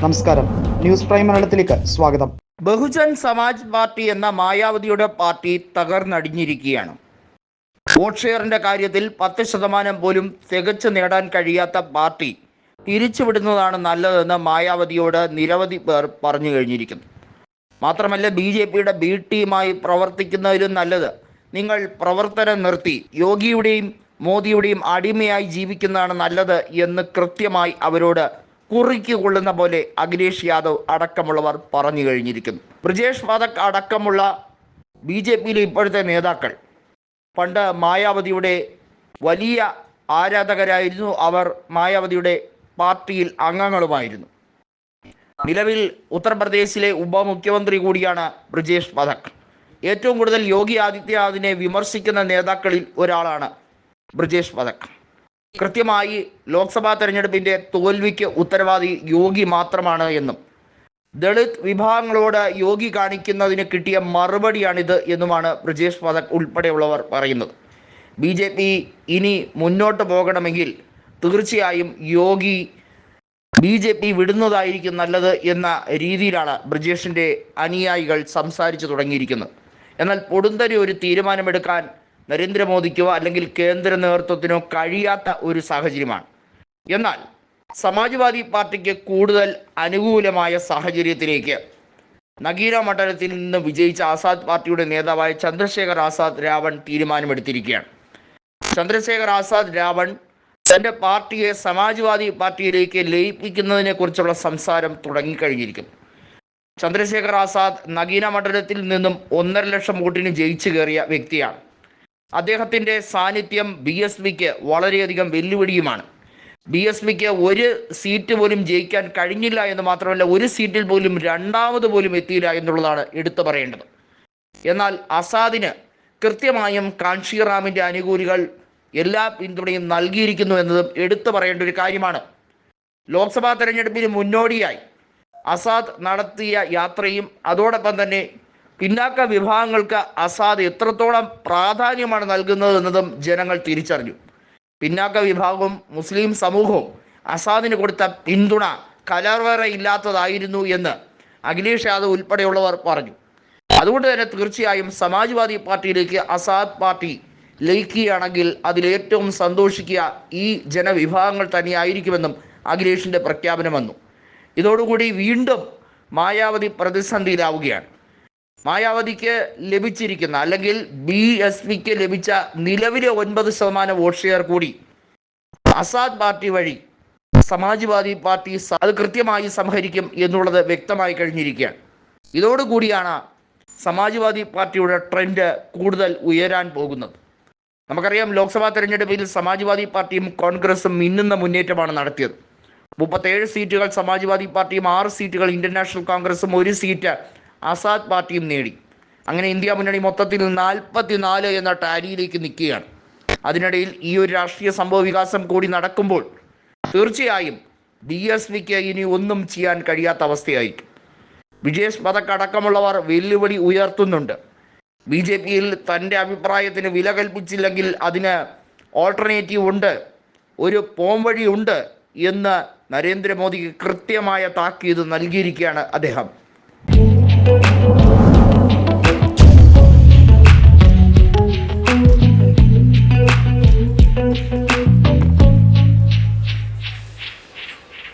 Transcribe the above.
നമസ്കാരം. News prime മലയാളത്തിലേക്ക് സ്വാഗതം. ബഹുജൻ സമാജ് പാർട്ടി എന്ന മായാവതിയുടെ പാർട്ടി തകർന്നടിഞ്ഞിരിക്കുകയാണ്. വോട്ട് ഷെയറിന്റെ കാര്യത്തിൽ പത്ത് ശതമാനം പോലും തികച്ചു നേടാൻ കഴിയാത്ത പാർട്ടി തിരിച്ചുവിടുന്നതാണ് നല്ലതെന്ന് മായാവതിയോട് നിരവധി പേർ പറഞ്ഞു കഴിഞ്ഞിരിക്കുന്നു. മാത്രമല്ല ബി ജെ പിയുടെ ബി ടീമായി പ്രവർത്തിക്കുന്നതിലും നല്ലത് നിങ്ങൾ പ്രവർത്തനം നിർത്തി യോഗിയുടെയും മോദിയുടെയും അടിമയായി ജീവിക്കുന്നതാണ് നല്ലത് എന്ന് കൃത്യമായി അവരോട് കുറിക്ക് കൊള്ളുന്ന പോലെ അഖിലേഷ് യാദവ് അടക്കമുള്ളവർ പറഞ്ഞു കഴിഞ്ഞിരിക്കുന്നു. ബ്രിജേഷ് പാതക് അടക്കമുള്ള ബി ജെ പിയിലെ ഇപ്പോഴത്തെ നേതാക്കൾ പണ്ട് മായാവതിയുടെ വലിയ ആരാധകരായിരുന്നു അവർ മായാവതിയുടെ പാർട്ടിയിൽ അംഗങ്ങളുമായിരുന്നു. നിലവിൽ ഉത്തർപ്രദേശിലെ ഉപമുഖ്യമന്ത്രി കൂടിയാണ് ബ്രിജേഷ് വധക് ഏറ്റവും കൂടുതൽ യോഗി ആദിത്യനാഥിനെ വിമർശിക്കുന്ന നേതാക്കളിൽ ഒരാളാണ് ബ്രിജേഷ് പഥക് കൃത്യമായി ലോക്സഭാ തെരഞ്ഞെടുപ്പിന്റെ തോൽവിക്ക് ഉത്തരവാദി യോഗി മാത്രമാണ് എന്നും ദളിത് വിഭാഗങ്ങളോട് യോഗി കാണിക്കുന്നതിന് കിട്ടിയ മറുപടിയാണിത് എന്നുമാണ് ബ്രിജേഷ് പഥക് ഉൾപ്പെടെയുള്ളവർ പറയുന്നത്. ബി ജെ പി ഇനി മുന്നോട്ട് പോകണമെങ്കിൽ തീർച്ചയായും യോഗി ബി ജെ പി വിടുന്നതായിരിക്കും നല്ലത് എന്ന രീതിയിലാണ് ബ്രിജേഷിന്റെ അനുയായികൾ സംസാരിച്ചു തുടങ്ങിയിരിക്കുന്നത്. എന്നാൽ പൊടുന്തരി ഒരു തീരുമാനമെടുക്കാൻ നരേന്ദ്രമോദിക്കോ അല്ലെങ്കിൽ കേന്ദ്ര നേതൃത്വത്തിനോ കഴിയാത്ത ഒരു സാഹചര്യമാണ്. എന്നാൽ സമാജ്വാദി പാർട്ടിക്ക് കൂടുതൽ അനുകൂലമായ സാഹചര്യത്തിലേക്ക് നഗീര മണ്ഡലത്തിൽ നിന്ന് വിജയിച്ച ആസാദ് പാർട്ടിയുടെ നേതാവായ ചന്ദ്രശേഖർ ആസാദ് രാവൺ തീരുമാനമെടുത്തിരിക്കുകയാണ്. ചന്ദ്രശേഖർ ആസാദ് രാവൺ തന്റെ പാർട്ടിയെ സമാജ്വാദി പാർട്ടിയിലേക്ക് ലയിപ്പിക്കുന്നതിനെ കുറിച്ചുള്ള സംസാരം തുടങ്ങിക്കഴിഞ്ഞിരിക്കും. ചന്ദ്രശേഖർ ആസാദ് നഗീന മണ്ഡലത്തിൽ നിന്നും ഒന്നര ലക്ഷം വോട്ടിന് ജയിച്ചു കയറിയ വ്യക്തിയാണ്. അദ്ദേഹത്തിന്റെ സാന്നിധ്യം ബി എസ് പിക്ക് വളരെയധികം വെല്ലുവിളിയുമാണ്. ബി എസ് പിക്ക് ഒരു സീറ്റ് പോലും ജയിക്കാൻ കഴിഞ്ഞില്ല എന്ന് മാത്രമല്ല ഒരു സീറ്റിൽ പോലും രണ്ടാമത് പോലും എത്തിയില്ല എന്നുള്ളതാണ് എടുത്തു പറയേണ്ടത്. എന്നാൽ അസാദിന് കൃത്യമായും കാൺഷിറാമിന്റെ അനുകൂലികൾ എല്ലാ പിന്തുണയും നൽകിയിരിക്കുന്നു എന്നതും എടുത്തു പറയേണ്ട ഒരു കാര്യമാണ്. ലോക്സഭാ തെരഞ്ഞെടുപ്പിന് മുന്നോടിയായി അസാദ് നടത്തിയ യാത്രയും അതോടൊപ്പം തന്നെ പിന്നാക്ക വിഭാഗങ്ങൾക്ക് അസാദ് എത്രത്തോളം പ്രാധാന്യമാണ് നൽകുന്നത് എന്നതും ജനങ്ങൾ തിരിച്ചറിഞ്ഞു. പിന്നാക്ക വിഭാഗവും മുസ്ലിം സമൂഹവും അസാദിന് കൊടുത്ത പിന്തുണ കലർവറയില്ലാത്തതായിരുന്നു എന്ന് അഖിലേഷ് യാദവ് ഉൾപ്പെടെയുള്ളവർ പറഞ്ഞു. അതുകൊണ്ട് തന്നെ തീർച്ചയായും സമാജ്വാദി പാർട്ടിയിലേക്ക് അസാദ് പാർട്ടി ലയിക്കുകയാണെങ്കിൽ അതിലേറ്റവും സന്തോഷിക്കുക ഈ ജനവിഭാഗങ്ങൾ തന്നെയായിരിക്കുമെന്നും അഖിലേഷിന്റെ പ്രഖ്യാപനം വന്നു. ഇതോടുകൂടി വീണ്ടും മായാവതി പ്രതിസന്ധിയിലാവുകയാണ്. മായാവതിക്ക് ലഭിച്ചിരിക്കുന്ന അല്ലെങ്കിൽ ബി എസ് പിക്ക് ലഭിച്ച നിലവിലെ ഒൻപത് ശതമാനം വോട്ട് ഷെയർ കൂടി ആസാദ് പാർട്ടി വഴി സമാജ്വാദി പാർട്ടി അത് കൃത്യമായി സംഹരിക്കും എന്നുള്ളത് വ്യക്തമായി കഴിഞ്ഞിരിക്കുകയാണ്. ഇതോടുകൂടിയാണ് സമാജ്വാദി പാർട്ടിയുടെ ട്രെൻഡ് കൂടുതൽ ഉയരാൻ പോകുന്നത്. നമുക്കറിയാം ലോക്സഭാ തെരഞ്ഞെടുപ്പിൽ സമാജ്വാദി പാർട്ടിയും കോൺഗ്രസും മിന്നുന്ന മുന്നേറ്റമാണ് നടത്തിയത്. മുപ്പത്തേഴ് സീറ്റുകൾ സമാജ്വാദി പാർട്ടിയും ആറ് സീറ്റുകൾ ഇന്ത്യൻ നാഷണൽ കോൺഗ്രസും ഒരു സീറ്റ് ആസാദ് പാർട്ടിയും നേടി. അങ്ങനെ ഇന്ത്യ മുന്നണി മൊത്തത്തിൽ നാൽപ്പത്തിനാല് എന്ന ടാലിയിലേക്ക് നിൽക്കുകയാണ്. അതിനിടയിൽ ഈ ഒരു രാഷ്ട്രീയ സംഭവ വികാസം കൂടി നടക്കുമ്പോൾ തീർച്ചയായും ബി എസ് പിക്ക് ഇനി ഒന്നും ചെയ്യാൻ കഴിയാത്ത അവസ്ഥയായിരിക്കും. വിജേഷ് പഥക് അടക്കമുള്ളവർ വെല്ലുവിളി ഉയർത്തുന്നുണ്ട്. ബി ജെ പിയിൽ തന്റെ അഭിപ്രായത്തിന് വില കൽപ്പിച്ചില്ലെങ്കിൽ അതിന് ഓൾട്ടർനേറ്റീവ് ഉണ്ട് ഒരു പോംവഴി ഉണ്ട് എന്ന് നരേന്ദ്രമോദിക്ക് കൃത്യമായ താക്കീത് നൽകിയിരിക്കുകയാണ് അദ്ദേഹം.